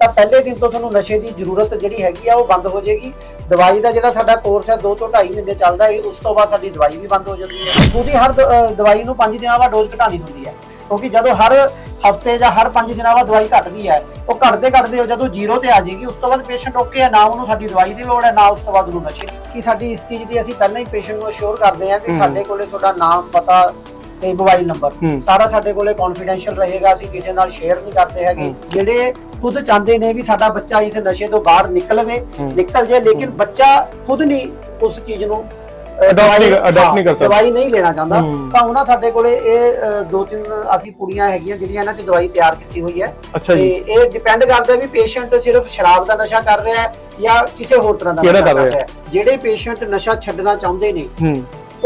ਤਾਂ ਪਹਿਲੇ ਦਿਨ ਤੋਂ ਤੁਹਾਨੂੰ ਨਸ਼ੇ ਦੀ ਜ਼ਰੂਰਤ ਜਿਹੜੀ ਹੈਗੀ ਆ ਉਹ ਬੰਦ ਹੋ ਜਾਏਗੀ ਦਵਾਈ ਦਾ ਜਿਹੜਾ ਸਾਡਾ ਕੋਰਸ ਹੈ 2 ਤੋਂ 2.5 ਮਹੀਨੇ ਚੱਲਦਾ ਹੈ ਉਸ ਤੋਂ ਬਾਅਦ ਸਾਡੀ ਦਵਾਈ ਵੀ ਬੰਦ ਹੋ ਜਾਂਦੀ ਹੈ ਉਹਦੀ ਹਰ ਦਵਾਈ ਨੂੰ 5 ਦਿਨਾਂ ਬਾਅਦ ਡੋਜ਼ ਘਟਾਣੀ ਹੁੰਦੀ ਹੈ ਕਿਉਂਕਿ ਜਦੋਂ ਹਰ ਹਫ਼ਤੇ ਜਾਂ ਹਰ 5 ਦਿਨਾਂ ਬਾਅਦ ਦਵਾਈ ਘਟਦੀ ਹੈ ਉਹ ਘਟਦੇ ਘਟਦੇ ਜਦੋਂ ਜ਼ੀਰੋ ਤੇ ਆ ਜਾਏਗੀ ਉਸ ਤੋਂ ਬਾਅਦ ਪੇਸ਼ੈਂਟ ਓਕੇ ਹੈ ਨਾ ਉਹਨੂੰ ਸਾਡੀ ਦਵਾਈ ਦੀ ਲੋੜ ਹੈ ਨਾ ਉਸ ਤੋਂ ਬਾਅਦ ਉਹਨੂੰ ਨਸ਼ੇ। ਕਿ ਸਾਡੀ ਇਸ ਚੀਜ਼ ਦੀ ਅਸੀਂ ਪਹਿਲਾਂ ਹੀ ਪੇਸ਼ੈਂਟ ਨੂੰ ਅਸ਼ੋਰ ਕਰਦੇ ਹਾਂ ਕਿ। ਸਾਡੇ ਕੋਲੇ ਤੁਹਾਡਾ ਨਾਮ ਪਤਾ ਤੇ ਮੋਬਾਈਲ ਨੰਬਰ। ਸਾਰਾ ਸਾਡੇ ਕੋਲੇ ਕੌਨਫੀਡੈਂਸ਼ੀਅਲ ਰਹੇਗਾ ਅਸੀਂ ਕਿਸੇ ਨਾਲ ਸ਼ੇਅਰ ਨਹੀਂ ਕਰਦੇ ਹੈਗੇ। ਜਿਹੜੇ ਖੁਦ ਚਾਹੁੰਦੇ ਨੇ ਵੀ ਸਾਡਾ ਬੱਚਾ ਇਸ ਨਸ਼ੇ ਤੋਂ ਬਾਹਰ ਨਿਕਲਵੇ। ਨਿਕਲ ਜੇ ਲੇਕਿਨ ਬੱਚਾ ਖੁਦ ਨਹੀਂ ਉਸ ਚੀਜ਼ ਨੂੰ Adopt ਨਹੀਂ- ਕਰ ਸਕਦਾ। ਦਵਾਈ ਨਹੀਂ ਲੈਣਾ ਚਾਹੁੰਦਾ। ਤਾਂ ਉਹਨਾਂ ਸਾਡੇ ਕੋਲੇ ਇਹ ਦੋ ਤਿੰਨ ਅਸੀਂ ਕੁੜੀਆਂ ਹੈਗੀਆਂ ਜਿਹੜੀਆਂ ਇਹਨਾਂ 'ਚ ਦਵਾਈ ਤਿਆਰ ਕੀਤੀ ਹੋਈ ਹੈ। ਤੇ ਇਹ ਡਿਪੈਂਡ ਕਰਦਾ ਵੀ ਪੇਸ਼ੈਂਟ ਸਿਰਫ ਸ਼ਰਾਬ ਦਾ ਨਸ਼ਾ ਕਰ ਰਿਹਾ ਹੈ ਜਾਂ ਕਿਸੇ ਹੋਰ ਤਰ੍ਹਾਂ ਦਾ ਨਸ਼ਾ ਕਰ ਰਿਹਾ ਹੈ? ਜਿਹੜੇ ਪੇਸ਼ੈਂਟ ਨਸ਼ਾ ਛੱਡਣਾ ਚਾਹੁੰਦੇ ਨੇ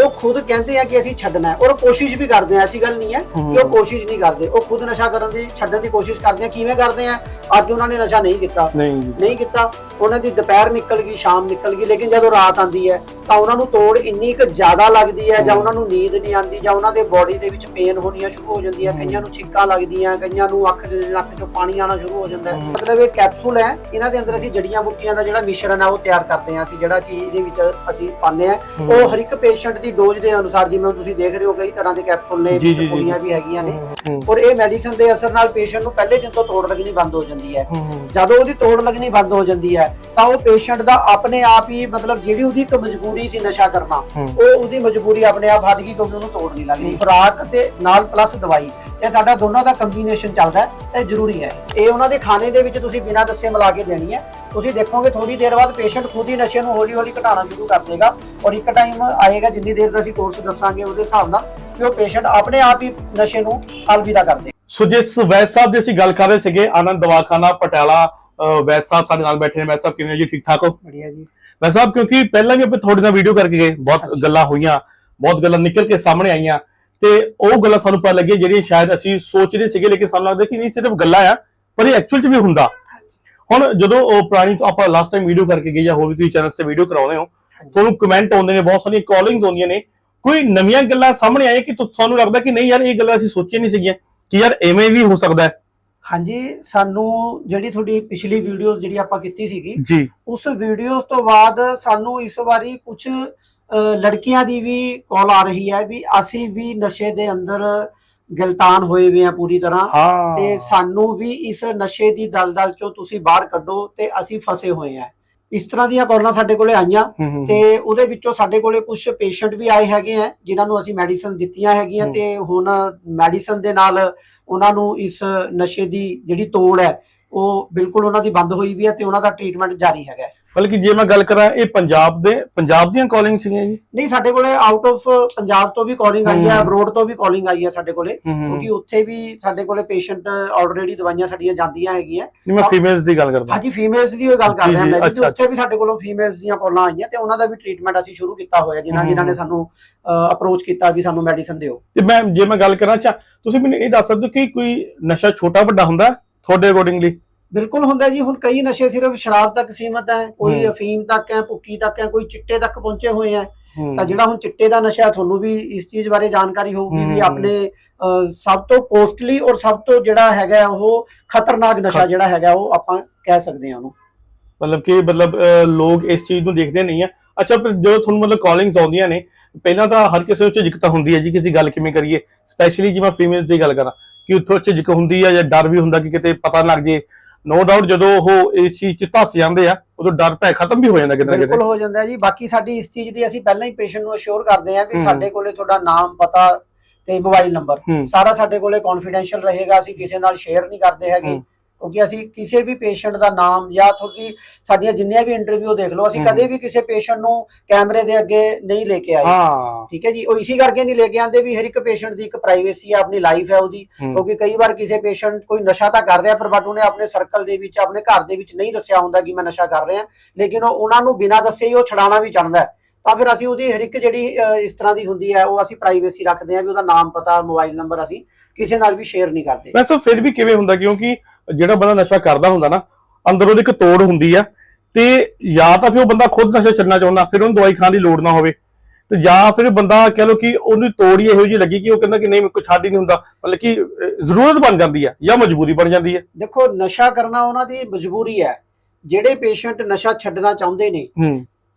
ਉਹ ਖੁਦ ਕਹਿੰਦੇ ਆ ਕਿ ਅਸੀਂ ਛੱਡਣਾ ਹੈ। ਔਰ ਕੋਸ਼ਿਸ਼ ਵੀ ਕਰਦੇ ਆ ਐਸੀ ਗੱਲ ਨਹੀਂ ਹੈ। ਕਿ ਉਹ ਕੋਸ਼ਿਸ਼ ਨਹੀਂ ਕਰਦੇ। ਉਹ ਖੁਦ ਨਸ਼ਾ ਕਰਨ ਦੀ ਛੱਡਣ ਦੀ ਕੋਸ਼ਿਸ਼ ਕਰਦੇ ਆ। ਕਿਵੇਂ ਕਰਦੇ ਆ? ਅੱਜ ਉਹਨਾਂ ਨੇ ਨਸ਼ਾ ਨਹੀਂ ਕੀਤਾ। ਨਹੀਂ ਕੀਤਾ। ਉਹਨਾਂ ਦੀ ਦੁਪਹਿਰ ਨਿਕਲ ਗਈ ਸ਼ਾਮ ਨਿਕਲ ਗਈ ਲੇਕਿਨ ਜਦੋਂ ਰਾਤ ਆਂਦੀ ਹੈ ਤਾਂ ਉਹਨਾਂ ਨੂੰ ਤੋੜ ਇੰਨੀ ਕੁ ਜ਼ਿਆਦਾ ਲੱਗਦੀ ਹੈ ਜਾਂ ਉਹਨਾਂ ਨੂੰ ਨੀਂਦ ਨਹੀਂ ਆਂਦੀ ਜਾਂ ਉਹਨਾਂ ਦੇ ਬਾਡੀ ਦੇ ਵਿੱਚ ਪੇਨ ਹੋਣੀਆਂ ਸ਼ੁਰੂ ਹੋ ਜਾਂਦੀਆਂ ਕਈਆਂ ਨੂੰ ਛਿੱਕਾਂ ਲੱਗਦੀਆਂ ਕਈਆਂ ਨੂੰ ਅੱਖ ਦੇ ਅੱਖ ਚੋਂ ਪਾਣੀ ਆਣਾ ਸ਼ੁਰੂ ਹੋ ਜਾਂਦਾ ਹੈ। ਮਤਲਬ ਇਹ ਕੈਪਸੂਲ ਹੈ ਇਹਨਾਂ ਦੇ ਅੰਦਰ ਅਸੀਂ ਜੜੀਆਂ ਬੂਟੀਆਂ ਦਾ ਜਿਹੜਾ ਮਿਸ਼ਰਣ ਹੈ ਉਹ ਤਿਆਰ ਕਰਦੇ ਹਾਂ ਅਸੀਂ ਜਿਹੜਾ ਕਿ ਇਹਦੇ ਵਿੱਚ ਅਸੀਂ ਪਾਉਂਦੇ ਆ। ਉਹ ਹਰ ਇੱਕ ਪੇਸ਼ੈਂਟ ਦੀ ਡੋਜ਼ ਦੇ ਅਨੁਸਾਰ ਜਿਵੇਂ ਤੁਸੀਂ ਦੇਖ ਰਹੇ ਹੋ ਕਈ ਤਰ੍ਹਾਂ ਦੇ ਕੈਪਸੂਲ ਨੇ ਕੁੜੀਆਂ ਵੀ ਹੈਗੀਆਂ ਨੇ। ਔਰ ਇਹ ਮੈਡੀਸਨ ਦੇ ਅਸਰ ਨਾਲ ਪੇਸ਼ੈਂਟ ਨੂੰ ਪਹਿਲੇ ਦਿਨ ਤੋਂ ਤੋੜ ਲੱਗਣੀ ਬੰਦ ਹੋ ਜਾਂਦੀ ਹੂੰ। ਜਦੋਂ ਉਹਦੀ ਤੋੜ ਲੱਗਣੀ ਬੰਦ ਹੋ ਜਾਂਦੀ ਹੈ ਤਾਂ ਉਹ ਪੇਸ਼ੈਂਟ ਦਾ ਆਪਣੇ ਆਪ ਹੀ ਮਤਲਬ ਜਿਹੜੀ ਉਹਦੀ ਇੱਕ ਮਜਬੂਰੀ ਸੀ ਨਸ਼ਾ ਕਰਨਾ ਉਹ ਉਹਦੀ ਮਜਬੂਰੀ ਆਪਣੇ ਆਪ ਹਟ ਗਈ ਕਿਉਂਕਿ ਉਹਨੂੰ ਤੋੜ ਨਹੀਂ ਲੱਗਣੀ ਖੁਰਾਕ ਤੇ ਨਾਲ ਪਲੱਸ ਦਵਾਈ। ਇਹ ਸਾਡਾ ਦੋਨਾਂ ਦਾ ਕੰਬੀਨੇਸ਼ਨ ਚੱਲਦਾ ਹੈ ਇਹ ਜ਼ਰੂਰੀ ਹੈ। ਇਹ ਉਹਨਾਂ ਦੇ ਖਾਣੇ ਦੇ ਵਿੱਚ ਤੁਸੀਂ ਬਿਨਾਂ ਦੱਸੇ ਮਿਲਾ ਕੇ ਦੇਣੀ ਹੈ। ਤੁਸੀਂ ਦੇਖੋਗੇ ਥੋੜੀ ਦੇਰ ਬਾਅਦ ਪੇਸ਼ੈਂਟ ਖੁਦ ਹੀ ਨਸ਼ੇ ਨੂੰ ਹੌਲੀ ਹੌਲੀ ਘਟਾਉਣਾ ਸ਼ੁਰੂ ਕਰ ਦੇਗਾ ਔਰ ਇੱਕ ਟਾਈਮ ਆਏਗਾ ਜਿੰਨੀ ਦੇਰ ਦਾ ਅਸੀਂ ਕੋਰਸ ਦੱਸਾਂਗੇ ਉਹਦੇ ਹਿਸਾਬ ਨਾਲ ਕਿ ਉਹ ਪੇਸ਼ੈਂਟ ਆਪਣੇ ਆਪ ਹੀ ਨਸ਼ੇ ਨੂੰ ਅਲਵਿਦਾ ਕਰ ਦੇ ਸੋ ਜਿਸ ਵੈਦ ਸਾਹਿਬ ਦੀ ਅਸੀਂ ਗੱਲ ਕਰ ਰਹੇ ਸੀਗੇ ਆਨੰਦ ਦਵਾਖਾਨਾ ਪਟਿਆਲਾ ਵੈਦ ਸਾਹਿਬ ਸਾਡੇ ਨਾਲ ਬੈਠੇ ਨੇ। ਵੈਦ ਸਾਹਿਬ ਕਿਵੇਂ ਹੋ ਜੀ? ਠੀਕ ਠਾਕ ਹੋ? ਬੜੀਆ ਜੀ। ਵੈਦ ਸਾਹਿਬ ਕਿਉਂਕਿ ਪਹਿਲਾਂ ਵੀ ਆਪਾਂ ਤੁਹਾਡੇ ਨਾਲ ਵੀਡੀਓ ਕਰਕੇ ਗਏ। ਬਹੁਤ। ਗੱਲਾਂ ਹੋਈਆਂ ਬਹੁਤ ਗੱਲਾਂ ਨਿਕਲ ਕੇ ਸਾਹਮਣੇ ਆਈਆਂ। ਤੇ ਉਹ ਗੱਲਾਂ ਸਾਨੂੰ ਪਤਾ ਲੱਗੀਆਂ ਜਿਹੜੀਆਂ ਸ਼ਾਇਦ ਅਸੀਂ ਸੋਚ ਰਹੇ ਸੀਗੇ ਲੇਕਿਨ ਸਾਨੂੰ ਲੱਗਦਾ ਕਿ ਨਹੀਂ ਸਿਰਫ ਗੱਲਾਂ ਆ ਪਰ ਇਹ ਐਕਚੁਅਲ ਚ ਵੀ ਹੁੰਦਾ। ਹੁਣ ਜਦੋਂ ਉਹ ਪੁਰਾਣੀ ਆਪਾਂ ਲਾਸਟ ਟਾਈਮ ਵੀਡੀਓ ਕਰਕੇ ਗਏ ਜਾਂ ਹੋਰ ਵੀ ਤੁਸੀਂ ਚੈਨਲ ਤੇ ਵੀਡੀਓ ਕਰਾਉਂਦੇ ਹੋ ਤੁਹਾਨੂੰ ਕਮੈਂਟ ਆਉਂਦੇ ਨੇ ਬਹੁਤ ਸਾਰੀਆਂ ਕਾਲਿੰਗਸ ਆਉਂਦੀਆਂ ਨੇ। ਕੋਈ ਨਵੀਆਂ ਗੱਲਾਂ ਸਾਹਮਣੇ ਆਈਆਂ ਕਿ ਤੁ- ਤੁਹਾਨੂੰ ਲੱਗਦਾ ਕਿ ਨਹੀਂ ਯਾਰ ਇਹ ਗੱਲਾਂ ਅਸੀਂ ਸੋਚੀਆਂ ਨਹੀਂ ਸੀਗੀਆਂ ਕਿ ਯਾਰ ਐਵੇਂ ਵੀ ਹੋ ਸਕਦਾ ਹੈ। ਹਾਂਜੀ ਸਾਨੂੰ ਜਿਹੜੀ ਤੁਹਾਡੀ ਪਿਛਲੀ ਵੀਡੀਓ ਜਿਹੜੀ ਆਪਾਂ ਕੀਤੀ ਸੀਗੀ ਜੀ। ਉਸ ਵੀਡੀਓ ਤੋਂ ਬਾਅਦ ਸਾਨੂੰ ਇਸ ਵਾਰੀ ਕੁਝ ਲੜਕੀਆਂ ਦੀ ਵੀ ਕਾਲ ਆ ਰਹੀ ਹੈ ਵੀ ਅਸੀਂ ਵੀ ਨਸ਼ੇ ਦੇ ਅੰਦਰ ਗਲਤਾਨ ਹੋਏ ਵੀ ਆ ਪੂਰੀ ਤਰ੍ਹਾਂ। ਤੇ ਸਾਨੂੰ ਵੀ ਇਸ ਨਸ਼ੇ ਦੀ ਦਲਦਲ ਚੋਂ ਤੁਸੀਂ ਬਾਹਰ ਕੱਢੋ ਤੇ ਅਸੀਂ ਫਸੇ ਹੋਏ ਆ ਇਸ ਤਰ੍ਹਾਂ ਦੀਆਂ ਕਾਲਾਂ ਸਾਡੇ ਕੋਲੇ ਆਈਆਂ ਤੇ ਉਹਦੇ ਵਿੱਚੋਂ ਸਾਡੇ ਕੋਲੇ ਕੁਝ ਪੇਸ਼ੈਂਟ ਵੀ ਆਏ ਹੈਗੇ ਆ ਜਿਨ੍ਹਾਂ ਨੂੰ ਅਸੀਂ ਮੈਡੀਸਨ ਦਿੱਤੀਆਂ ਹੈਗੀਆਂ। ਤੇ ਹੁਣ ਮੈਡੀਸਨ ਦੇ ਨਾਲ ਉਹਨਾਂ ਨੂੰ ਇਸ ਨਸ਼ੇ ਦੀ ਜਿਹੜੀ ਤੋੜ ਹੈ, ਉਹ ਬਿਲਕੁਲ ਉਹਨਾਂ ਦੀ ਬੰਦ ਹੋਈ ਵੀ ਹੈ ਤੇ ਉਹਨਾਂ ਦਾ ਟ੍ਰੀਟਮੈਂਟ ਜਾਰੀ ਹੈਗਾ ਹੈ। ਬਲਕਿ ਜੇ ਮੈਂ ਗੱਲ ਕਰਾਂ ਇਹ ਪੰਜਾਬ ਦੇ ਪੰਜਾਬ ਦੀਆਂ ਕਾਲਿੰਗ ਸੀਗੀਆਂ ਜੀ ਨਹੀਂ ਸਾਡੇ ਕੋਲੇ ਆਊਟ ਆਫ ਪੰਜਾਬ ਤੋਂ ਵੀ ਕਾਲਿੰਗ ਆਈ ਹੈ। ਅਬਰੋਡ ਤੋਂ ਵੀ ਕਾਲਿੰਗ ਆਈ ਹੈ ਸਾਡੇ ਕੋਲੇ। ਕਿਉਂਕਿ ਉੱਥੇ ਵੀ ਸਾਡੇ ਕੋਲੇ ਪੇਸ਼ੈਂਟ ਆਲਰੇਡੀ ਦਵਾਈਆਂ ਸਾਡੀਆਂ ਜਾਂਦੀਆਂ ਹੈਗੀਆਂ ਨਹੀਂ ਮੈਂ ਫੀਮੇਲਸ ਦੀ ਗੱਲ ਕਰਦਾ ਹਾਂਜੀ ਫੀਮੇਲਸ ਦੀ ਗੱਲ ਕਰ ਜੀ, ਰਿਹਾ ਜੀ, ਮੈਂ ਅੱਛਾ, ਉੱਥੇ ਵੀ ਸਾਡੇ ਕੋਲੋਂ ਫੀਮੇਲਸ ਦੀਆਂ ਕਾਲਾਂ ਆਈਆਂ ਤੇ ਉਹਨਾਂ ਦਾ ਵੀ ਟ੍ਰੀਟਮੈਂਟ ਅਸੀਂ ਸ਼ੁਰੂ ਕੀਤਾ ਹੋਇਆ ਜਿਨ੍ਹਾਂ। ਜਿਨ੍ਹਾਂ ਨੇ ਸਾਨੂੰ ਅਪਰੋਚ ਕੀਤਾ ਵੀ ਸਾਨੂੰ ਮੈਡੀਸਨ ਦਿਓ ਤੇ ਮੈਂ ਜੇ ਮੈਂ ਗੱਲ ਕਰਾਂ ਅੱਛਾ ਤੁਸੀਂ ਮੈਨੂੰ ਇਹ ਦੱਸ ਸਕਦੇ ਹੋ ਕਿ ਕੋਈ ਨਸ਼ਾ ਛੋਟਾ ਵੱਡਾ ਹੁੰਦਾ? ਤੁਹਾਡੇ ਅਕੋਰਡਿੰਗਲੀ ਬਿਲਕੁਲ ਹੁੰਦਾ ਜੀ ਹੁਣ ਕਈ ਨਸ਼ੇ ਸਿਰਫ ਸ਼ਰਾਬ ਤੱਕ ਸੀਮਤ ਹੈ ਕੋਈ। ਅਫੀਮ ਤੱਕ ਹੈ ਭੁੱਕੀ ਤੱਕ ਹੈ ਕੋਈ ਚਿੱਟੇ ਤੱਕ ਪਹੁੰਚੇ ਹੋਏ ਹੈ। ਤਾਂ ਜਿਹੜਾ ਹੁਣ ਚਿੱਟੇ ਦਾ ਨਸ਼ਾ ਤੁਹਾਨੂੰ ਵੀ ਇਸ ਚੀਜ਼ ਬਾਰੇ ਜਾਣਕਾਰੀ ਹੋਊਗੀ ਵੀ। ਆਪਣੇ ਸਭ ਤੋਂ ਕੋਸਟਲੀ ਔਰ ਸਭ ਤੋਂ ਜਿਹੜਾ ਹੈਗਾ ਉਹ ਖਤਰਨਾਕ ਨਸ਼ਾ ਜਿਹੜਾ ਹੈਗਾ ਉਹ ਆਪਾਂ ਕਹਿ ਸਕਦੇ ਹਾਂ ਉਹਨੂੰ। ਮਤਲਬ ਕਿ ਮਤਲਬ ਲੋਕ ਇਸ ਚੀਜ਼ ਨੂੰ ਦੇਖਦੇ ਨਹੀਂ ਆ। ਅੱਛਾ ਜਦੋਂ ਤੁਹਾਨੂੰ ਮਤਲਬ ਕਾਲਿੰਗਸ ਆਉਂਦੀਆਂ ਨੇ ਪਹਿਲਾਂ ਤਾਂ ਹਰ ਕਿਸੇ ਵਿੱਚ ਝਿਜਕ ਤਾਂ ਹੁੰਦੀ ਹੈ ਜੀ ਕਿਸੇ ਗੱਲ ਕਿਵੇਂ ਕਰੀਏ। ਸਪੈਸ਼ਲੀ ਜੇ ਮੈਂ ਫੀਮੇਲਸ ਦੀ ਗੱਲ ਕਰਾਂ ਕਿ ਉੱਥੋਂ ਝਿਜਕ ਹੁੰਦੀ ਹੈ ਜਾਂ ਡਰ ਵੀ ਹੁੰਦਾ ਕਿ ਕਿਤੇ ਪਤਾ ਲੱਗ ਜੇ ਨੋ ਡਾਊਟ ਜਦੋਂ ਉਹ ਇਸ ਚੀਜ਼ ਚ ਧੱਸ ਜਾਂਦੇ ਆ ਉਦੋਂ ਡਰ ਭੈ ਖਤਮ ਵੀ ਹੋ ਜਾਂਦਾ ਕਿਤੇ ਨਾ ਬਿਲਕੁਲ ਕਿਤੇ। ਹੋ ਜਾਂਦਾ ਜੀ। ਬਾਕੀ ਸਾਡੀ ਇਸ ਚੀਜ਼ ਦੀ ਅਸੀਂ ਪਹਿਲਾਂ ਹੀ ਪੇਸ਼ੈਂਟ ਨੂੰ ਅਸ਼ੋਰ ਕਰਦੇ ਹਾਂ ਕਿ। ਸਾਡੇ ਕੋਲੇ ਤੁਹਾਡਾ ਨਾਮ ਪਤਾ ਤੇ ਮੋਬਾਈਲ ਨੰਬਰ ਸਾਰਾ ਸਾਡੇ ਕੋਲੇ ਕੌਨਫੀਡੈਂਸ਼ੀਅਲ ਰਹੇਗਾ। ਅਸੀਂ ਕਿਸੇ ਨਾਲ ਸ਼ੇਅਰ ਨਹੀਂ ਕਰਦੇ ਹੈਗੇ। ਕਿਉਂਕਿ ਅਸੀਂ ਕਿਸੇ ਵੀ ਪੇਸ਼ੈਂਟ ਦਾ ਨਾਮ ਜਾਂ ਤੁਸੀਂ ਸਾਡੀਆਂ ਜਿੰਨੀਆਂ ਵੀ ਇੰਟਰਵਿਊ ਦੇਖ ਲਓ ਅਸੀਂ। ਕਦੇ ਵੀ ਕਿਸੇ ਪੇਸ਼ੈਂਟ ਨੂੰ ਕੈਮਰੇ ਦੇ ਅੱਗੇ ਨਹੀਂ ਲੈ ਕੇ ਆਏ। ਹਾਂ। ਠੀਕ ਹੈ ਜੀ ਉਹ ਇਸੇ ਕਰਕੇ ਨਹੀਂ ਲੈ ਕੇ ਆਂਦੇ ਵੀ ਹਰ ਇੱਕ ਪੇਸ਼ੈਂਟ ਦੀ ਇੱਕ ਪ੍ਰਾਈਵੇਸੀ ਹੈ ਆਪਣੀ ਲਾਈਫ ਹੈ ਉਹਦੀ। ਕਿਉਂਕਿ ਕਈ ਵਾਰ ਕਿਸੇ ਪੇਸ਼ੈਂਟ ਕੋਈ ਨਸ਼ਾ ਤਾਂ ਕਰ ਰਿਹਾ ਪਰ ਬਟ ਉਹਨੇ ਆਪਣੇ ਸਰਕਲ ਦੇ ਵਿੱਚ ਆਪਣੇ ਘਰ ਦੇ ਵਿੱਚ ਨਹੀਂ ਦੱਸਿਆ ਹੁੰਦਾ ਕਿ ਮੈਂ ਨਸ਼ਾ ਕਰ ਰਿਹਾ। ਲੇਕਿਨ ਉਹ ਉਹਨਾਂ ਨੂੰ ਬਿਨਾਂ ਦੱਸੇ ਹੀ ਉਹ ਛਡਾਣਾ ਵੀ ਚਾਹੁੰਦਾ ਹੈ। ਤਾਂ ਫਿਰ ਅਸੀਂ ਉਹਦੀ ਹਰ ਇੱਕ ਜਿਹੜੀ ਇਸ ਤਰ੍ਹਾਂ ਦੀ ਹੁੰਦੀ ਹੈ ਉਹ ਅਸੀਂ ਪ੍ਰਾਈਵੇਸੀ ਰੱਖਦੇ ਹਾਂ ਵੀ ਉਹਦਾ ਨਾਮ ਪਤਾ ਮੋਬਾਈਲ ਨੰਬਰ ਅਸੀਂ ਕਿਸੇ ਨਾਲ ਵੀ ਸ਼ੇਅਰ ਨਹੀਂ ਕਰਦੇ। ਵੈਸੇ ਫਿਰ ਵੀ ਕਿਵੇਂ ਹੁੰਦਾ ਕਿਉਂਕਿ ਜਿਹੜਾ ਬੰਦਾ ਨਸ਼ਾ ਕਰਦਾ ਹੁੰਦਾ ਨਾ ਅੰਦਰ ਇੱਕ ਤੋੜ ਹੁੰਦੀ ਆ ਤੇ ਜਾਂ ਤਾਂ ਫਿਰ ਉਹ ਬੰਦਾ ਖੁਦ ਨਸ਼ਾ ਛੱਡਣਾ ਚਾਹੁੰਦਾ ਫਿਰ ਉਹਨੂੰ ਦਵਾਈ ਖਾਣ ਦੀ ਲੋੜ ਨਾ ਹੋਵੇ। ਤੇ ਜਾਂ ਫਿਰ ਬੰਦਾ ਕਹ ਲੋ ਕਿ ਉਹਨੂੰ ਤੋੜ ਹੀ ਇਹੋ ਜਿਹੀ ਲੱਗੀ ਕਿ ਉਹ ਕਹਿੰਦਾ ਕਿ ਨਹੀਂ ਮੇਰੇ ਕੋਲ ਛੱਡ ਹੀ ਨਹੀਂ ਹੁੰਦਾ ਮਤਲਬ ਕਿ ਜ਼ਰੂਰਤ ਬਣ ਜਾਂਦੀ ਹੈ ਜਾਂ ਮਜਬੂਰੀ ਬਣ ਜਾਂਦੀ ਹੈ ਦੇਖੋ ਨਸ਼ਾ ਕਰਨਾ ਉਹਨਾਂ ਦੀ ਮਜਬੂਰੀ ਹੈ। ਜਿਹੜੇ ਪੇਸ਼ੈਂਟ ਨਸ਼ਾ ਛੱਡਣਾ ਚਾਹੁੰਦੇ ਨੇ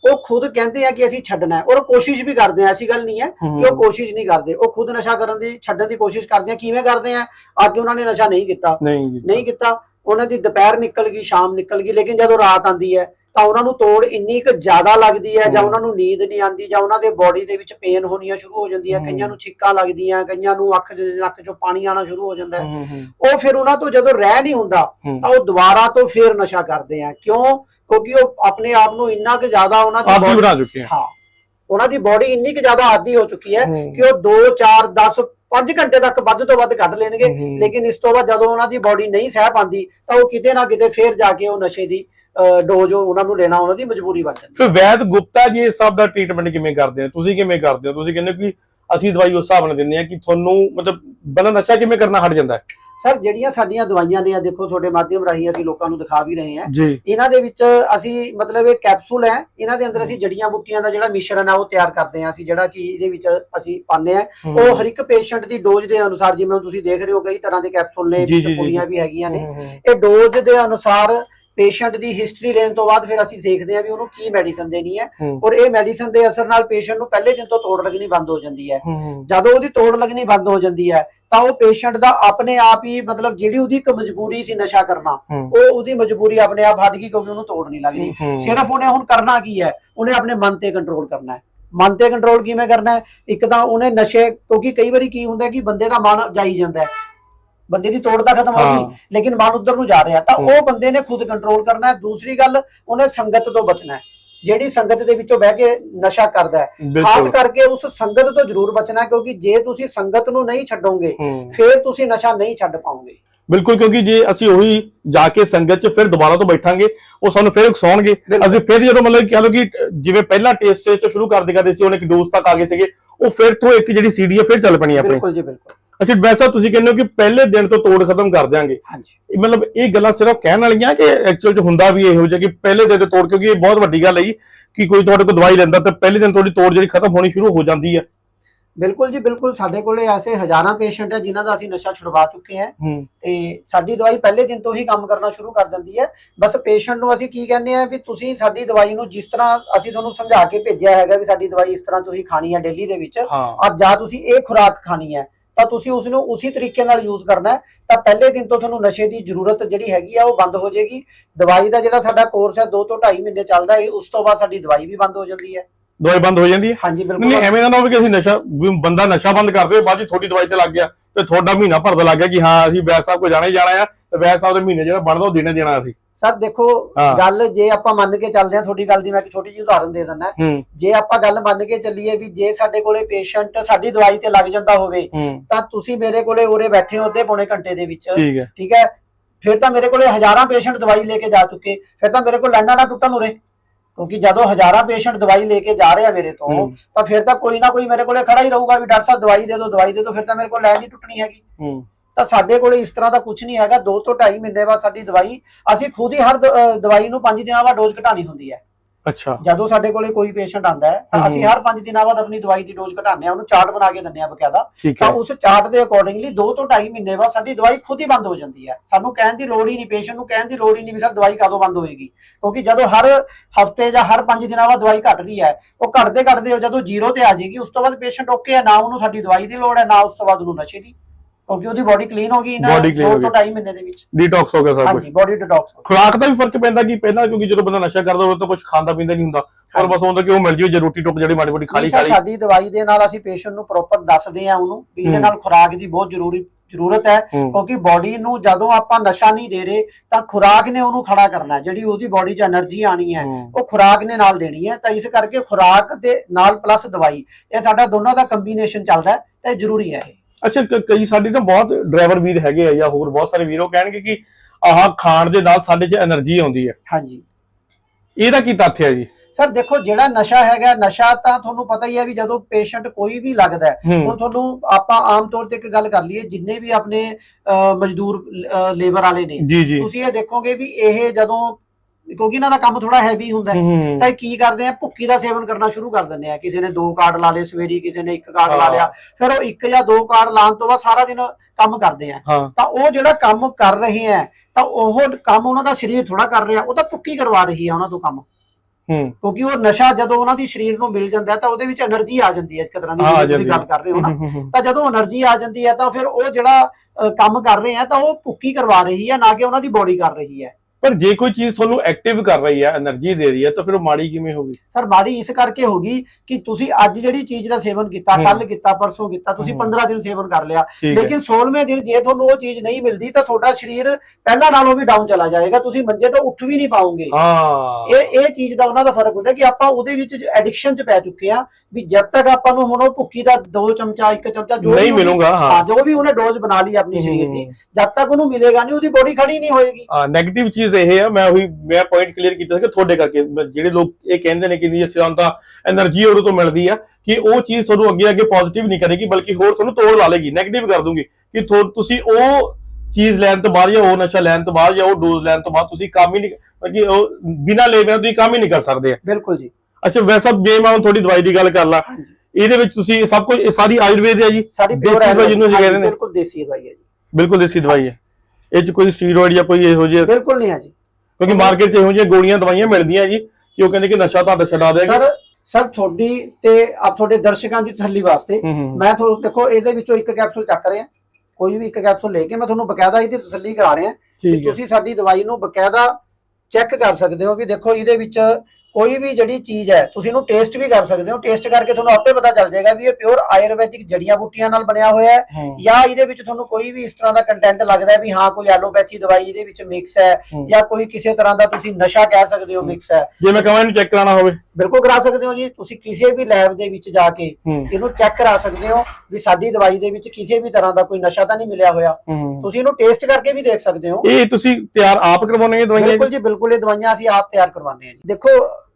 ਉਹ ਖੁਦ ਕਹਿੰਦੇ ਆ ਕਿ ਅਸੀਂ ਛੱਡਣਾ ਹੈ। ਔਰ ਕੋਸ਼ਿਸ਼ ਵੀ ਕਰਦੇ ਆ ਐਸੀ ਗੱਲ ਨਹੀਂ ਹੈ ਕਿ ਉਹ ਕੋਸ਼ਿਸ਼ ਨਹੀਂ ਕਰਦੇ। ਉਹ ਖੁਦ ਨਸ਼ਾ ਕਰਨ ਦੀ ਛੱਡਣ ਦੀ ਕੋਸ਼ਿਸ਼ ਕਰਦੇ ਆ। ਕਿਵੇਂ ਕਰਦੇ ਆ? ਅੱਜ ਉਹਨਾਂ ਨੇ ਨਸ਼ਾ ਨਹੀਂ ਕੀਤਾ। ਨਹੀਂ ਕੀਤਾ। ਉਹਨਾਂ ਦੀ ਦੁਪਹਿਰ ਨਿਕਲ ਗਈ ਸ਼ਾਮ ਨਿਕਲ ਗਈ ਲੇਕਿਨ ਜਦੋਂ ਰਾਤ ਆਂਦੀ ਹੈ ਤਾਂ ਉਹਨਾਂ ਨੂੰ ਤੋੜ ਇੰਨੀ ਕੁ ਜ਼ਿਆਦਾ ਲੱਗਦੀ ਹੈ ਜਾਂ। ਉਹਨਾਂ ਨੂੰ ਨੀਂਦ ਨਹੀਂ ਆਂਦੀ ਜਾਂ ਉਹਨਾਂ ਦੇ ਬਾਡੀ ਦੇ ਵਿੱਚ ਪੇਨ ਹੋਣੀਆਂ ਸ਼ੁਰੂ ਹੋ ਜਾਂਦੀਆਂ। ਕਈਆਂ ਨੂੰ ਛਿੱਕਾਂ ਲੱਗਦੀਆਂ ਕਈਆਂ ਨੂੰ ਅੱਖ ਦੇ ਨੱਕ ਚੋਂ ਪਾਣੀ ਆਣਾ ਸ਼ੁਰੂ ਹੋ ਜਾਂਦਾ ਉਹ ਫਿਰ ਉਹਨਾਂ ਤੋਂ ਜਦੋਂ ਰਹਿ ਨਹੀਂ ਹੁੰਦਾ। ਤਾਂ ਉਹ ਦੁਬਾਰਾ ਤੋਂ ਫੇਰ ਨਸ਼ਾ ਕਰਦੇ ਆ ਕਿਉਂ ਕਿਉਂਕਿ ਉਹ ਆਪਣੇ ਆਪ ਨੂੰ ਇੰਨਾ ਕੁ ਜ਼ਿਆਦਾ ਉਹਨਾਂ ਦੀ ਆਦੀ ਬਣਾ ਚੁੱਕੇ ਹਾਂ ਉਹਨਾਂ ਦੀ ਬਾਡੀ ਇੰਨੀ ਕੁ ਜ਼ਿਆਦਾ ਆਦੀ ਹੋ ਚੁੱਕੀ ਹੈ ਕਿ ਉਹ 2 4 10 5 ਘੰਟੇ ਤੱਕ ਵੱਧ ਤੋਂ ਵੱਧ ਕੱਢ ਲੈਣਗੇ। ਲੇਕਿਨ ਇਸ ਤੋਂ ਬਾਅਦ ਜਦੋਂ ਉਹਨਾਂ ਦੀ ਬਾਡੀ ਨਹੀਂ ਸਹਿ ਪਾਉਂਦੀ ਤਾਂ ਉਹ ਕਿਤੇ ਨਾ ਕਿਤੇ ਫੇਰ ਜਾ ਕੇ ਉਹ ਨਸ਼ੇ ਦੀ ਡੋਜ਼ ਉਹਨਾਂ ਨੂੰ ਲੈਣਾ ਉਹਨਾਂ ਦੀ ਮਜਬੂਰੀ ਬਣ ਜਾਂਦੀ ਫਿਰ ਵੈਦ ਗੁਪਤਾ ਜੀ ਇਸ ਸਭ ਦਾ ਟ੍ਰੀਟਮੈਂਟ ਕਿਵੇਂ ਕਰਦੇ ਨੇ ਤੁਸੀਂ ਕਿਵੇਂ ਕਰਦੇ ਹੋ? ਤੁਸੀਂ ਕਹਿੰਦੇ ਕਿ ਅਸੀਂ ਦਵਾਈ ਉਸ ਹਿਸਾਬ ਨਾਲ ਦਿੰਦੇ ਆ ਕਿ ਤੁਹਾਨੂੰ ਮਤਲਬ ਬੰਦਾ ਨਸ਼ਾ ਕਿਵੇਂ ਕਰਨਾ ਹਟ ਜਾਂਦਾ ਹੈ? ਸਰ ਜਿਹੜੀਆਂ ਸਾਡੀਆਂ ਦਵਾਈਆਂ ਨੇ ਆ ਦੇਖੋ ਤੁਹਾਡੇ ਮਾਧਿਅਮ ਰਾਹੀਂ ਅਸੀਂ ਲੋਕਾਂ ਨੂੰ ਦਿਖਾ ਵੀ ਰਹੇ ਹਾਂ। ਇਹਨਾਂ ਦੇ ਵਿੱਚ ਅਸੀਂ ਮਤਲਬ ਇਹ ਕੈਪਸੂਲ ਹੈ ਇਹਨਾਂ ਦੇ ਅੰਦਰ ਅਸੀਂ ਜੜੀਆਂ ਬੂਟੀਆਂ ਦਾ ਜਿਹੜਾ ਮਿਸ਼ਰਣ ਹੈ ਉਹ ਤਿਆਰ ਕਰਦੇ ਹਾਂ ਅਸੀਂ ਜਿਹੜਾ ਕਿ ਇਹਦੇ ਵਿੱਚ ਅਸੀਂ ਪਾਉਂਦੇ ਆ ਉਹ ਹਰ ਇੱਕ ਪੇਸ਼ੈਂਟ ਦੀ ਡੋਜ਼ ਦੇ ਅਨੁਸਾਰ ਜਿਵੇਂ ਤੁਸੀਂ ਦੇਖ ਰਹੇ ਹੋ ਕਈ ਤਰ੍ਹਾਂ ਦੇ ਕੈਪਸੂਲ ਨੇ ਪੁੜੀਆਂ ਜੀ। ਵੀ ਹੈਗੀਆਂ ਨੇ। ਇਹ ਡੋਜ਼ ਦੇ ਅਨੁਸਾਰ ਪੇਸ਼ੈਂਟ ਦੀ ਹਿਸਟਰੀ ਲੈਣ ਤੋਂ ਬਾਅਦ ਫਿਰ ਅਸੀਂ ਦੇਖਦੇ ਹਾਂ ਵੀ ਉਹਨੂੰ ਕੀ ਮੈਡੀਸਨ ਦੇਣੀ ਹੈ। ਔਰ ਇਹ ਮੈਡੀਸਨ ਦੇ ਅਸਰ ਨਾਲ ਪੇਸ਼ੈਂਟ ਨੂੰ ਪਹਿਲੇ ਦਿਨ ਤੋਂ ਤੋੜ ਲੱਗਣੀ ਬੰਦ ਹੋ ਜਾਂਦੀ ਹੈ। ਜਦੋਂ ਉਹਦੀ ਤੋੜ ਲੱਗਣੀ ਬੰਦ ਹੋ ਜਾਂਦੀ ਹੈ ਤਾਂ ਉਹ ਪੇਸ਼ੈਂਟ ਦਾ ਆਪਣੇ ਆਪ ਹੀ ਮਤਲਬ ਜਿਹੜੀ ਉਹਦੀ ਇੱਕ ਮਜਬੂਰੀ ਸੀ ਨਸ਼ਾ ਕਰਨਾ ਉਹ ਉਹਦੀ ਮਜਬੂਰੀ ਆਪਣੇ ਆਪ ਹਟ ਗਈ ਕਿਉਂਕਿ ਉਹਨੂੰ ਤੋੜ ਨਹੀਂ ਲੱਗਣੀ। ਸਿਰਫ ਉਹਨੇ ਹੁਣ ਕਰਨਾ ਕੀ ਹੈ? ਉਹਨੇ ਆਪਣੇ ਮਨ ਤੇ ਕੰਟਰੋਲ ਕਰਨਾ ਹੈ। ਮਨ ਤੇ ਕੰਟਰੋਲ ਕਿਵੇਂ ਕਰਨਾ ਹੈ? ਇੱਕ ਤਾਂ ਉਹਨੇ ਨਸ਼ੇ ਕਿਉਂਕਿ ਕਈ ਵਾਰੀ ਕੀ ਹੁੰਦਾ ਕਿ ਬੰਦੇ ਦਾ ਮਨ ਜਾਈ ਜਾਂਦਾ ਹੈ। ਬੰਦੇ ਦੀ ਤੋੜ ਤਾਂ ਖਤਮ ਹੋ ਗਈ ਲੇਕਿਨ ਮਨ ਉਧਰ ਨੂੰ ਜਾ ਰਿਹਾ। ਤਾਂ। ਉਹ ਬੰਦੇ ਨੇ ਖੁਦ ਕੰਟਰੋਲ ਕਰਨਾ ਹੈ। ਦੂਸਰੀ ਗੱਲ ਉਹਨੇ ਸੰਗਤ ਤੋਂ ਬਚਣਾ ਹੈ। ਜਿਹੜੀ ਸੰਗਤ ਦੇ ਵਿੱਚੋਂ ਬਹਿ ਕੇ ਨਸ਼ਾ ਕਰਦਾ ਹੈ। ਖਾਸ ਕਰਕੇ ਉਸ ਸੰਗਤ ਤੋਂ ਜ਼ਰੂਰ ਬਚਣਾ ਕਿਉਂਕਿ ਜੇ ਤੁਸੀਂ ਸੰਗਤ ਨੂੰ ਨਹੀਂ ਛੱਡੋਗੇ। ਫਿਰ ਤੁਸੀਂ ਨਸ਼ਾ ਨਹੀਂ ਛੱਡ ਪਾਓਗੇ। ਬਿਲਕੁਲ ਕਿਉਂਕਿ ਜੇ ਅਸੀਂ ਉਹੀ ਜਾ ਕੇ ਸੰਗਤ 'ਚ ਫਿਰ ਦੁਬਾਰਾ ਤੋਂ ਬੈਠਾਂਗੇ ਉਹ ਸਾਨੂੰ ਫਿਰ ਉਕਸਾਉਣਗੇ। ਅਸੀਂ ਫਿਰ ਜਦੋਂ ਮਤਲਬ ਕਹ ਲਓ ਕਿ ਜਿਵੇਂ ਪਹਿਲਾਂ ਟੇਸਟ ਤੋਂ ਸ਼ੁਰੂ ਕਰਦੇ ਕਰਦੇ ਸੀ ਉਹਨੇ ਇੱਕ ਡੋਜ਼ ਤੱਕ ਆ ਗਏ ਸੀਗੇ ਉਹ ਫਿਰ ਤੋਂ ਇੱਕ ਜਿਹੜੀ ਸੀਡੀ ਹੈ ਫਿਰ ਚੱਲ ਪੈਣੀ ਆਪਣੀ। ਬਿਲਕੁਲ ਜੀ ਬਿਲਕੁਲ। ਅੱਛਾ ਵੈਸਾ ਤੁਸੀਂ ਕਹਿੰਦੇ ਹੋ ਕਿ ਪਹਿਲੇ ਦਿਨ ਤੋਂ ਤੋੜ ਖਤਮ ਕਰ ਦਿਆਂਗੇ। ਹਾਂਜੀ। ਮਤਲਬ ਇਹ ਗੱਲਾਂ ਸਿਰਫ ਕਹਿਣ ਵਾਲੀਆਂ ਕਿ ਐਕਚੁਅਲ 'ਚ ਹੁੰਦਾ ਵੀ ਇਹੋ ਜਿਹਾ ਕਿ ਪਹਿਲੇ ਦਿਨ ਤੋਂ ਤੋੜ ਕਿਉਂਕਿ ਇਹ ਬਹੁਤ ਵੱਡੀ ਗੱਲ ਹੈ ਜੀ ਕਿ ਕੋਈ ਤੁਹਾਡੇ ਕੋਲ ਦਵਾਈ ਲੈਂਦਾ ਤਾਂ ਪਹਿਲੇ ਦਿਨ ਤੁਹਾਡੀ ਤੋੜ ਜਿਹੜੀ ਖਤਮ ਹੋਣੀ ਸ਼ੁਰੂ ਹੋ ਜਾਂਦੀ ਹੈ। ਬਿਲਕੁਲ ਜੀ ਬਿਲਕੁਲ ਸਾਡੇ ਕੋਲੇ ਐਸੇ ਹਜ਼ਾਰਾਂ ਪੇਸ਼ੈਂਟ ਹੈ ਜਿਨ੍ਹਾਂ ਦਾ ਅਸੀਂ ਨਸ਼ਾ ਛੁਡਵਾ ਚੁੱਕੇ ਹਾਂ। ਤੇ ਸਾਡੀ ਦਵਾਈ ਪਹਿਲੇ ਦਿਨ ਤੋਂ ਹੀ ਕੰਮ ਕਰਨਾ ਸ਼ੁਰੂ ਕਰ ਦਿੰਦੀ ਹੈ। ਬਸ ਪੇਸ਼ੈਂਟ ਨੂੰ ਅਸੀਂ ਕੀ ਕਹਿੰਦੇ ਆ ਵੀ ਤੁਸੀਂ ਸਾਡੀ ਦਵਾਈ ਨੂੰ ਜਿਸ ਤਰ੍ਹਾਂ ਅਸੀਂ ਤੁਹਾਨੂੰ ਸਮਝਾ ਕੇ ਭੇਜਿਆ ਹੈਗਾ ਵੀ ਸਾਡੀ ਦਵਾਈ ਇਸ ਤਰ੍ਹਾਂ ਤੁਸੀਂ ਖਾਣੀ ਹੈ ਡੇਲੀ ਦੇ ਵਿੱਚ ਔਰ ਜਾਂ ਤੁਸੀਂ ਇਹ ਖੁਰਾਕ ਖਾਣੀ ਹੈ। ਤਾਂ ਤੁਸੀਂ ਉਸ ਨੂੰ ਉਸੇ ਤਰੀਕੇ ਨਾਲ ਯੂਜ਼ ਕਰਨਾ ਤਾਂ ਪਹਿਲੇ ਦਿਨ ਤੋਂ ਤੁਹਾਨੂੰ ਨਸ਼ੇ ਦੀ ਜ਼ਰੂਰਤ ਜਿਹੜੀ ਹੈਗੀ ਆ ਉਹ ਬੰਦ ਹੋ ਜਾਏਗੀ। ਦਵਾਈ ਦਾ ਜਿਹੜਾ ਸਾਡਾ ਕੋਰਸ ਹੈ 2 ਤੋਂ 2.5 ਮਹੀਨੇ ਚੱਲਦਾ ਹੈ ਉਸ ਤੋਂ ਬਾਅਦ ਸਾਡੀ ਦਵਾਈ ਵੀ ਬੰਦ ਹੋ ਜਾਂਦੀ ਹੈ। ਦਵਾਈ ਬੰਦ ਹੋ ਜਾਂਦੀ ਹੈ? ਹਾਂਜੀ ਨਹੀਂ ਬਿਲਕੁਲ ਐਵੇਂ ਦਾ ਨਾ ਹੋਵੇ ਕਿ ਅਸੀਂ ਨਸ਼ਾ ਬੰਦਾ ਨਸ਼ਾ ਬੰਦ ਕਰ ਦੇ ਬਾਅਦ ਜੀ ਥੋੜੀ ਦਵਾਈ ਤੇ ਲੱਗ ਗਿਆ ਤੇ ਤੁਹਾਡਾ ਮਹੀਨਾ ਭਰਦਾ ਲੱਗ ਗਿਆ ਕਿ ਹਾਂ ਅਸੀਂ ਵੈਦ ਸਾਹਿਬ ਕੋ ਜਾਣਾ ਹੀ ਜਾਣਾ ਆ ਤੇ ਵੈਦ ਸਾਹਿਬ ਦੇ ਮਹੀਨੇ ਜਿਹੜਾ ਬਣਦਾ ਉਹ ਦੇਣਾ ਦੇਣਾ ਅਸੀਂ। ਸਰ ਦੇਖੋ ਹਾਂ। ਗੱਲ ਜੇ ਆਪਾਂ ਮੰਨ ਕੇ ਚੱਲਦੇ ਹਾਂ ਤੁਹਾਡੀ ਗੱਲ ਦੀ ਮੈਂ ਇੱਕ ਛੋਟੀ ਜਿਹੀ ਉਦਾਹਰਨ ਦੇ ਦਿੰਦਾ। ਹੂੰ। ਜੇ ਆਪਾਂ ਗੱਲ ਮੰਨ ਕੇ ਚੱਲੀਏ ਵੀ ਜੇ ਸਾਡੇ ਕੋਲੇ ਪੇਸ਼ੈਂਟ ਸਾਡੀ ਦਵਾਈ ਤੇ ਲੱਗ ਜਾਂਦਾ ਹੋਵੇ ਹੂੰ। ਤਾਂ ਤੁਸੀਂ ਮੇਰੇ ਕੋਲੇ ਉਰੇ ਬੈਠੇ ਹੋ ਅੱਧੇ ਪੌਣੇ ਘੰਟੇ ਦੇ ਵਿੱਚ। ਠੀਕ ਹੈ। ਠੀਕ ਹੈ? ਫਿਰ ਤਾਂ ਮੇਰੇ ਕੋਲੇ ਹਜ਼ਾਰਾਂ ਪੇਸ਼ੈਂਟ ਦਵਾਈ ਲੈ ਕੇ ਜਾ ਚੁੱਕੇ। ਫਿਰ ਤਾਂ ਮੇਰੇ ਕੋਲ ਲਾਈਨਾਂ ਨਾ ਟੁੱਟਣ ਉਰੇ। ਕਿਉਂਕਿ ਜਦੋਂ ਹਜ਼ਾਰਾਂ ਪੇਸ਼ੈਂਟ ਦਵਾਈ ਲੈ ਕੇ ਜਾ ਰਹੇ ਮੇਰੇ ਤੋਂ ਹੂੰ। ਤਾਂ ਫਿਰ ਤਾਂ ਕੋਈ ਨਾ ਕੋਈ ਮੇਰੇ ਕੋਲੇ ਖੜਾ ਹੀ ਰਹੂਗਾ ਵੀ ਡਾਕਟਰ ਸਾਹਿਬ ਦਵਾਈ ਦੇ ਦਿਓ ਦਵਾਈ ਦੇ ਦਿਓ ਫਿਰ ਤਾਂ ਮੇਰੇ ਕੋਲ ਲਾਈਨ ਨਹੀਂ ਟੁੱਟਣੀ ਹੈਗੀ। ਹੂੰ। ਤਾਂ ਸਾਡੇ ਕੋਲੇ ਇਸ ਤਰ੍ਹਾਂ ਦਾ ਕੁਝ ਨਹੀਂ ਹੈਗਾ। 2 ਤੋਂ 2.5 ਮਹੀਨੇ ਬਾਅਦ ਸਾਡੀ ਦਵਾਈ ਅਸੀਂ ਖੁਦ ਹੀ ਹਰ ਦ- ਅਹ ਦਵਾਈ ਨੂੰ 5 ਦਿਨਾਂ ਬਾਅਦ ਡੋਜ਼ ਘਟਾਣੀ ਹੁੰਦੀ ਹੈ। ਅੱਛਾ। ਜਦੋਂ ਸਾਡੇ ਕੋਲੇ ਕੋਈ ਪੇਸ਼ੈਂਟ ਆਂਦਾ ਹੈ ਤਾਂ। ਅਸੀਂ ਹਰ 5 ਦਿਨਾਂ ਬਾਅਦ ਆਪਣੀ ਦਵਾਈ ਦੀ ਡੋਜ਼ ਘਟਾਉਂਦੇ ਆ ਉਹਨੂੰ ਚਾਰਟ ਬਣਾ ਕੇ ਦਿੰਦੇ ਆ ਬਕਾਇਦਾ। ਠੀਕ ਤਾਂ ਉਸ ਚਾਰਟ ਦੇ ਅਕੋਰਡਿੰਗਲੀ 2 ਤੋਂ 2.5 ਮਹੀਨੇ ਬਾਅਦ ਸਾਡੀ ਦਵਾਈ ਖੁਦ ਹੀ ਬੰਦ ਹੋ ਜਾਂਦੀ ਹੈ। ਸਾਨੂੰ ਕਹਿਣ ਦੀ ਲੋੜ ਹੀ ਨਹੀਂ ਪੇਸ਼ੈਂਟ ਨੂੰ ਕਹਿਣ ਦੀ ਲੋੜ ਹੀ ਨਹੀਂ ਵੀ ਸਰ ਦਵਾਈ ਕਦੋਂ ਬੰਦ ਹੋਏਗੀ। ਕਿਉਂਕਿ ਜਦੋਂ ਹਰ ਹਫ਼ਤੇ ਜਾਂ ਹਰ 5 ਦਿਨਾਂ ਬਾਅਦ ਦਵਾਈ ਘਟ ਰਹੀ ਹੈ ਉਹ ਘਟਦੇ ਘਟਦੇ ਜਦੋਂ ਜ਼ੀਰੋ ਤੇ ਆ ਜਾਏਗੀ ਉਸ ਤੋਂ ਬਾਅਦ ਪੇਸ਼ੈਂਟ ਓਕੇ ਹੈ ਨਾ ਉਹਨੂੰ ਸਾਡੀ ਦਵਾਈ ਦੀ ਲੋੜ ਹੈ ਨਾ ਉਸ ਤੋਂ ਬਾਅਦ ਉਹਨੂੰ ਨਸ਼ੇ ਦੀ। ਕਿਉਂਕਿ ਉਹਦੀ ਬਾਡੀ ਕਲੀਨ ਹੋ ਗਈ ਨਾ Body clean ਹੋ ਮਹੀਨੇ ਦੇ ਵਿੱਚ। ਡੀਟੌਕਸ ਹੋ ਗਿਆ ਸਭ ਕੁਝ ਹਾਂਜੀ ਬਾਡੀ ਡਿਟੌਕਸ ਹੋ ਦਾ ਵੀ ਫ਼ਰਕ ਪੈਂਦਾ ਕਿ ਪਹਿਲਾਂ ਕਿਉਂਕਿ ਜਦੋਂ ਬੰਦਾ ਨਸ਼ਾ ਕਰਦਾ ਹੋਵੇ ਤਾਂ ਕੁਝ ਖਾਂਦਾ ਪੀਂਦਾ ਨਹੀਂ ਹੁੰਦਾ। ਔਰ ਬਸ ਹੁੰਦਾ ਕਿ ਉਹ ਮਿਲ ਜਿਓ ਜੇ ਰੋਟੀ ਟੁੱਕ ਜਿਹੜੀ ਮਾੜੀ ਮੋਟੀ ਖਾਲੀ ਖਾਲੀ ਸਾਡੀ ਦਵਾਈ ਦੇ ਨਾਲ ਅਸੀਂ ਪੇਸ਼ੈਂਟ ਨੂੰ ਪ੍ਰੋਪਰ ਦੱਸਦੇ ਆ ਉਹਨੂੰ ਵੀ ਇਹਦੇ ਨਾਲ ਖੁਰਾਕ ਦੀ ਬਹੁਤ ਜ਼ਰੂਰੀ ਜ਼ਰੂਰਤ ਹੈ ਕਿਉਂਕਿ ਬਾਡੀ ਨੂੰ ਜਦੋਂ ਆਪਾਂ ਨਸ਼ਾ ਨਹੀਂ ਦੇ ਰਹੇ ਤਾਂ ਖੁਰਾਕ ਨੇ ਉਹਨੂੰ ਖੜਾ ਕਰਨਾ ਹੈ। ਜਿਹੜੀ ਉਹਦੀ ਬਾਡੀ 'ਚ એનર્ਜੀ ਆਣੀ ਹੈ ਉਹ ਖੁਰਾਕ ਨੇ ਨਾਲ ਦੇਣੀ ਹੈ। ਤਾਂ ਇਸ ਕਰਕੇ ਖੁਰਾਕ ਦੇ ਨਾਲ ਪਲੱਸ ਦਵਾਈ ਇਹ ਸਾਡਾ ਦੋਨਾਂ ਦਾ ਕੰਬੀਨੇਸ਼ਨ ਚੱਲਦਾ ਹੈ ਇਹ ਜ਼ਰੂਰੀ ਹੈ ਇਹ। ਅੱਛਾ ਕਈ ਸਾਡੇ ਤਾਂ ਬਹੁਤ ਡਰਾਈਵਰ ਵੀਰ ਹੈਗੇ ਆ ਜਾਂ ਹੋਰ ਬਹੁਤ ਸਾਰੇ ਵੀਰ ਕਹਿਣਗੇ ਕਿ ਆਹ ਖਾਣ ਦੇ ਨਾਲ ਸਾਡੇ 'ਚ એનર્ਜੀ ਆਉਂਦੀ ਹੈ। ਹਾਂਜੀ। ਇਹਦਾ ਕੀ ਤੱਥ ਹੈ ਜੀ? ਸਰ ਦੇਖੋ ਜਿਹੜਾ ਨਸ਼ਾ ਹੈਗਾ ਨਸ਼ਾ ਤਾਂ ਤੁਹਾਨੂੰ ਪਤਾ ਹੀ ਹੈ ਵੀ ਜਦੋਂ ਪੇਸ਼ੈਂਟ ਕੋਈ ਵੀ ਲੱਗਦਾ ਹੁਣ ਤੁਹਾਨੂੰ ਆਪਾਂ ਆਮ ਤੌਰ ਤੇ ਇੱਕ ਗੱਲ ਕਰ ਲਈਏ ਜਿੰਨੇ ਵੀ ਆਪਣੇ ਮਜ਼ਦੂਰ ਲੇਬਰ ਵਾਲੇ ਨੇ ਤੁਸੀਂ ਇਹ ਦੇਖੋਗੇ ਵੀ ਇਹ ਜਦੋਂ ਕਿਉਂਕਿ ਇਹਨਾਂ ਦਾ ਕੰਮ ਥੋੜਾ ਹੈਵੀ ਹੁੰਦਾ ਤਾਂ ਇਹ ਕੀ ਕਰਦੇ ਆ? ਭੁੱਕੀ ਦਾ ਸੇਵਨ ਕਰਨਾ ਸ਼ੁਰੂ ਕਰ ਦਿੰਦੇ ਆ। ਕਿਸੇ ਨੇ ਦੋ ਕਾਰਡ ਲਾ ਲਏ ਸਵੇਰੀ ਕਿਸੇ ਨੇ ਇੱਕ ਕਾਰਡ ਲਾ ਲਿਆ। ਫਿਰ ਉਹ ਇੱਕ ਜਾਂ ਦੋ ਕਾਰਡ ਲਾਉਣ ਤੋਂ ਬਾਅਦ ਸਾਰਾ ਦਿਨ ਕੰਮ ਕਰਦੇ ਆ। ਤਾਂ ਉਹ ਜਿਹੜਾ ਕੰਮ ਕਰ ਰਹੇ ਆ ਤਾਂ ਉਹ ਕੰਮ ਉਹਨਾਂ ਦਾ ਸਰੀਰ ਥੋੜਾ ਕਰ ਰਿਹਾ। ਉਹ ਤਾਂ ਭੁੱਕੀ ਕਰਵਾ ਰਹੀ ਆ ਉਹਨਾਂ ਤੋਂ ਕੰਮ। ਕਿਉਂਕਿ ਉਹ ਨਸ਼ਾ ਜਦੋਂ ਉਹਨਾਂ ਦੀ ਸਰੀਰ ਨੂੰ ਮਿਲ ਜਾਂਦਾ ਤਾਂ ਉਹਦੇ ਵਿੱਚ એનર્ਜੀ ਆ ਜਾਂਦੀ ਹੈ। ਇੱਕ ਤਰ੍ਹਾਂ ਦੀ ਜਿਹੜੀ ਗੱਲ ਕਰ ਰਹੇ ਹੋ ਨਾ। ਤਾਂ ਜਦੋਂ એનર્ਜੀ ਆ ਜਾਂਦੀ ਹੈ ਤਾਂ ਫਿਰ ਉਹ ਜਿਹੜਾ ਕੰਮ ਕਰ ਰਹੇ ਆ ਤਾਂ ਉਹ ਭੁੱਕੀ ਕਰਵਾ ਰਹੀ ਹੈ ਨਾ ਕਿ ਉਹਨਾਂ ਦੀ ਬੋਡੀ ਕਰ ਰਹੀ ਹੈ। ਪਰ ਜੇ ਕੋਈ ਚੀਜ਼ ਤੁਹਾਨੂੰ ਐਕਟਿਵ ਕਰ ਰਹੀ ਹੈ એનર્ਜੀ ਦੇ ਰਹੀ ਹੈ ਤਾਂ ਫਿਰ ਉਹ ਮਾੜੀ ਕਿਵੇਂ ਹੋਗੀ ਸਰ ਬਾੜੀ ਇਸ ਕਰਕੇ ਹੋਗੀ ਕਿ ਤੁਸੀਂ ਅੱਜ ਜਿਹੜੀ ਚੀਜ਼ ਦਾ ਸੇਵਨ ਕੀਤਾ ਕੱਲ ਕੀਤਾ ਪਰਸੋਂ ਕੀਤਾ ਤੁਸੀਂ 15 ਦਿਨ ਸੇਵਨ ਕਰ ਲਿਆ। ਲੇਕਿਨ 16ਵੇਂ ਦਿਨ ਜੇ ਤੁਹਾਨੂੰ ਉਹ ਚੀਜ਼ ਨਹੀਂ ਮਿਲਦੀ ਤਾਂ ਤੁਹਾਡਾ ਸਰੀਰ ਪਹਿਲਾਂ ਨਾਲੋਂ ਵੀ ਡਾਊਨ ਚਲਾ ਜਾਏਗਾ। ਤੁਸੀਂ ਮੰਜੇ ਤੋਂ ਉੱਠ ਵੀ ਨਹੀਂ ਪਾਓਗੇ। ਹਾਂ। ਇਹ ਇਹ ਚੀਜ਼ ਦਾ ਉਹਨਾਂ ਦਾ ਫ਼ਰਕ ਹੁੰਦਾ ਕਿ ਆਪਾਂ ਉਹਦੇ ਵਿੱਚ ਐਡਿਕਸ਼ਨ 'ਚ ਪੈ ਚੁੱਕੇ ਆ ਵੀ ਜਦ ਤੱਕ ਆਪਾਂ ਨੂੰ ਹੁਣ ਉਹ ਭੁੱਕੀ ਦਾ ਦੋ ਚਮਚਾ ਇੱਕ ਚਮਚਾ ਜੋ ਨਹੀਂ ਮਿਲੂਗਾ ਹਾਂ। ਜੋ ਵੀ ਉਹਨੇ ਡੋਜ਼ ਬਣਾ ਲਈ ਆਪਣੀ ਸਰੀਰ ਦੀ ਜਦ ਤੱਕ ਉਹਨੂੰ ਮਿਲੇਗਾ ਨਹੀਂ ਉਹਦੀ ਬੋਡੀ ਖੜੀ ਨਹੀਂ ਹੋਏਗੀ। ਹਾਂ 네ਗੇਟਿਵ ਚੀਜ਼ ਇਹ ਹੈ ਮੈਂ ਉਹੀ ਮੈਂ ਪੁਆਇੰਟ ਕਲੀਅਰ ਕੀਤਾ ਸੀ ਕਿ ਤੁਹਾਡੇ ਕਰਕੇ ਜਿਹੜੇ ਲੋਕ ਇਹ ਕਹਿੰਦੇ ਨੇ ਕਿ ਨਹੀਂ ਅਸੀਂ ਤਾਂ એનર્ਜੀ ਉਹਦੇ ਤੋਂ ਮਿਲਦੀ ਆ ਕਿ ਉਹ ਚੀਜ਼ ਤੁਹਾਨੂੰ ਅੱਗੇ ਅੱਗੇ ਪੋਜ਼ਿਟਿਵ ਨਹੀਂ ਕਰੇਗੀ ਬਲਕਿ ਹੋਰ ਤੁਹਾਨੂੰ ਤੋੜ ਲਾ ਲੇਗੀ 네ਗੇਟਿਵ ਕਰ ਦੂਗੀ। ਕਿ ਤੁਸੀਂ ਉਹ ਚੀਜ਼ ਲੈਣ ਤੋਂ ਬਾਅਦ ਜਾਂ ਉਹ ਨਸ਼ਾ ਲੈਣ ਤੋਂ ਬਾਅਦ ਜਾਂ ਉਹ ਡੋਜ਼ ਲੈਣ ਤੋਂ ਬਾਅਦ ਤੁਸੀਂ ਕੰਮ ਹੀ ਨਹੀਂ ਕਿ ਉਹ ਬਿਨਾਂ ਲੈ ਬਿਨਾਂ ਤੁਸੀਂ ਕੰਮ ਹੀ ਨਹੀਂ ਕਰ ਸਕਦੇ ਬਿਲਕੁਲ ਜੀ। ਅੱਛਾ ਵੈਸਾ ਜੇ ਮੈਂ ਹੁਣ ਤੁਹਾਡੀ ਦਵਾਈ ਦੀ ਗੱਲ ਕਰ ਲਾਂ। ਇਹਦੇ ਵਿੱਚ ਤੁਸੀਂ ਸਭ ਕੁਝ ਇਹ ਸਾਰੀ ਆਯੁਰਵੇਦ ਹੈ ਜੀ? ਪਿਓਰ ਦਵਾਈ ਜਿਹਨੂੰ ਕਹਿੰਦੇ ਨੇ ਬਿਲਕੁਲ ਦੇਸੀ ਦਵਾਈ ਹੈ ਜੀ। ਬਿਲਕੁਲ ਦੇਸੀ ਦਵਾਈ ਹੈ। ਇਹ ਚ ਕੋਈ ਸਟੀਰੋਇਡ ਜਾਂ ਕੋਈ ਇਹੋ ਜਿਹੇ ਬਿਲਕੁਲ ਨਹੀਂ ਹੈ ਜੀ। ਕਿਉਂਕਿ ਮਾਰਕੀਟ 'ਚ ਇਹੋ ਜਿਹੀਆਂ ਗੋਲੀਆਂ ਦਵਾਈਆਂ ਮਿਲਦੀਆਂ ਜੀ ਕਿ ਉਹ ਕਹਿੰਦੇ ਕਿ ਨਸ਼ਾ ਤੁਹਾਡਾ ਛਡਾ ਦੇਗਾ। ਸਰ ਸਰ ਤੁਹਾਡੀ ਤੇ ਆਪ ਤੁਹਾਡੇ ਦਰਸ਼ਕਾਂ ਦੀ ਤਸੱਲੀ ਵਾਸਤੇ ਹੂੰ ਹੂੰ। ਮੈਂ ਤੁਹਾਨੂੰ ਦੇਖੋ ਇਹਦੇ ਵਿੱਚੋਂ ਇੱਕ ਕੈਪਸੂਲ ਚੱਕ ਰਿਹਾ। ਕੋਈ ਵੀ ਇੱਕ ਕੈਪਸੂਲ ਲੈ ਕੇ ਮੈਂ ਤੁਹਾਨੂੰ ਬਕਾਇਦਾ ਇਹਦੀ ਤਸੱਲੀ ਕਰਾ ਰਿਹਾ। ਕਿ ਠੀਕ ਹੈ। ਤੁਸੀਂ ਸਾਡੀ ਦਵਾਈ ਨੂੰ ਬਕਾਇਦਾ ਚੈੱਕ ਕਰ ਸਕਦੇ ਹੋ ਵੀ ਦੇਖੋ ਇਹਦੇ ਵਿੱਚ ਕੋਈ ਵੀ ਜਿਹੜੀ ਚੀਜ਼ ਹੈ ਤੁਸੀਂ ਇਹਨੂੰ ਟੇਸਟ ਵੀ ਕਰ ਸਕਦੇ ਹੋ। ਟੇਸਟ ਕਰਕੇ ਤੁਹਾਨੂੰ ਆਪੇ ਪਤਾ ਚੱਲ ਜਾਏਗਾ ਵੀ ਇਹ ਪਿਓਰ ਆਯੁਰਵੈਦਿਕ ਜੜੀਆਂ ਬੂਟੀਆਂ ਨਾਲ ਬਣਿਆ ਹੋਇਆ ਹੈ ਜਾਂ ਇਹਦੇ ਵਿੱਚ ਤੁਹਾਨੂੰ ਕੋਈ ਵੀ ਇਸ ਤਰ੍ਹਾਂ ਦਾ ਕੰਟੈਂਟ ਲੱਗਦਾ ਹੈ ਵੀ ਹਾਂ ਕੋਈ ਐਲੋਪੈਥੀ ਦਵਾਈ ਇਹਦੇ ਵਿੱਚ ਮਿਕਸ ਹੈ। ਜਾਂ ਕੋਈ ਕਿਸੇ ਤਰ੍ਹਾਂ ਦਾ ਤੁਸੀਂ ਨਸ਼ਾ ਕਹਿ ਸਕਦੇ ਹੋ ਮਿਕਸ ਹੈ। ਜੇ ਮੈਂ ਕਹਾਂ ਇਹਨੂੰ ਚੈੱਕ ਕਰਾਉਣਾ ਹੋਵੇ। ਬਿਲਕੁਲ ਕਰਾ ਸਕਦੇ ਹੋ ਜੀ। ਤੁਸੀਂ ਕਿਸੇ ਵੀ ਲੈਬ ਦੇ ਵਿੱਚ ਜਾ ਕੇ ਇਹਨੂੰ ਚੈੱਕ ਕਰਾ ਸਕਦੇ ਹੋ ਵੀ ਸਾਡੀ ਦਵਾਈ ਦੇ ਵਿੱਚ ਕਿਸੇ ਵੀ ਤਰ੍ਹਾਂ ਦਾ ਕੋਈ ਨਸ਼ਾ ਤਾਂ ਨਹੀਂ ਮਿਲਿਆ ਹੋਇਆ। ਤੁਸੀਂ ਇਹਨੂੰ ਟੇਸਟ ਕਰਕੇ ਵੀ ਦੇਖ ਸਕਦੇ ਹੋ। ਇਹ ਤੁਸੀਂ ਤਿਆਰ ਆਪ ਕਰਵਾਉਣੇ ਇਹ ਦਵਾਈਆਂ ਬਿਲਕੁਲ ਜੀ ਬਿਲਕੁਲ ਇਹ ਦਵਾਈਆਂ ਅਸੀਂ ਆਪ ਤਿਆਰ ਕਰਵਾਉਂਦੇ ਹਾਂ ਜੀ। ਦੇਖੋ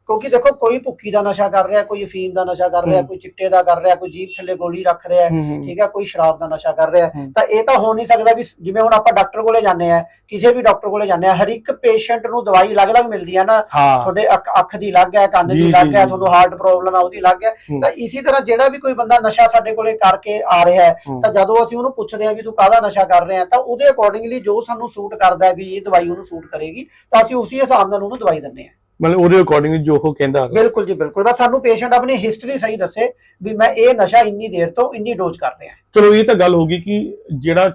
ਕਿਉਂਕਿ ਦੇਖੋ ਕੋਈ ਭੁੱਕੀ ਦਾ ਨਸ਼ਾ ਕਰ ਰਿਹਾ ਕੋਈ ਅਫੀਮ ਦਾ ਨਸ਼ਾ ਕਰ ਰਿਹਾ। ਕੋਈ ਚਿੱਟੇ ਦਾ ਕਰ ਰਿਹਾ ਕੋਈ ਜੀਭ ਥੱਲੇ ਗੋਲੀ ਰੱਖ ਰਿਹਾ ਠੀਕ ਹੈ ਕੋਈ ਸ਼ਰਾਬ ਦਾ ਨਸ਼ਾ ਕਰ ਰਿਹਾ। ਤਾਂ ਇਹ ਤਾਂ ਹੋ ਨਹੀਂ ਸਕਦਾ ਵੀ ਜਿਵੇਂ ਹੁਣ ਆਪਾਂ ਡਾਕਟਰ ਕੋਲੇ ਜਾਂਦੇ ਆ ਕਿਸੇ ਵੀ ਡਾਕਟਰ ਕੋਲੇ ਜਾਂਦੇ ਆ ਹਰ ਇੱਕ ਪੇਸ਼ੈਂਟ ਨੂੰ ਦਵਾਈ ਅਲੱਗ-ਅਲੱਗ ਮਿਲਦੀ ਹੈ ਨਾ ਤੁਹਾਡੇ ਅੱਖ ਦੀ ਅਲੱਗ ਹੈ ਕੰਨ ਦੀ ਅਲੱਗ ਹੈ। ਤੁਹਾਨੂੰ ਹਾਰਟ ਪ੍ਰੋਬਲਮ ਹੈ ਉਹਦੀ ਅਲੱਗ ਹੈ। ਤਾਂ ਇਸੇ ਤਰ੍ਹਾਂ ਜਿਹੜਾ ਵੀ ਕੋਈ ਬੰਦਾ ਨਸ਼ਾ ਸਾਡੇ ਕੋਲੇ ਕਰਕੇ ਆ ਰਿਹਾ ਹੈ। ਤਾਂ ਜਦੋਂ ਅਸੀਂ ਉਹਨੂੰ ਪੁੱਛਦੇ ਹਾਂ ਵੀ ਤੂੰ ਕਾਹਦਾ ਨਸ਼ਾ ਕਰ ਰਿਹਾ ਤਾਂ ਉਹਦੇ ਅਕੋਰਡਿੰਗਲੀ ਜੋ ਸਾਨੂੰ ਸੂਟ ਕਰਦਾ ਹੈ ਵੀ ਇਹ ਦਵਾਈ ਉਹਨੂੰ ਸੂਟ ਕਰੇਗੀ ਤਾਂ ਅਸੀਂ ਉਸੇ ਹਿਸਾਬ ਨਾਲ ਉਹਨੂੰ ਦਵਾਈ ਦਿੰਦੇ ਹਾਂ ਮਤਲਬ ਉਹਦੇ ਅਕੋਰਡਿੰਗ ਜੋ ਉਹ ਕਹਿੰਦਾ। ਬਿਲਕੁਲ ਜੀ ਬਿਲਕੁਲ। ਬਸ ਸਾਨੂੰ ਪੇਸ਼ੈਂਟ ਆਪਣੀ ਹਿਸਟਰੀ ਸਹੀ ਦੱਸੇ ਵੀ ਮੈਂ ਇਹ ਨਸ਼ਾ ਇੰਨੀ ਦੇਰ ਤੋਂ ਇੰਨੀ ਡੋਜ਼ ਕਰ ਰਿਹਾ। ਚਲੋ ਇਹ ਤਾਂ ਗੱਲ ਹੋ ਗਈ ਕਿ ਜਿਹੜਾ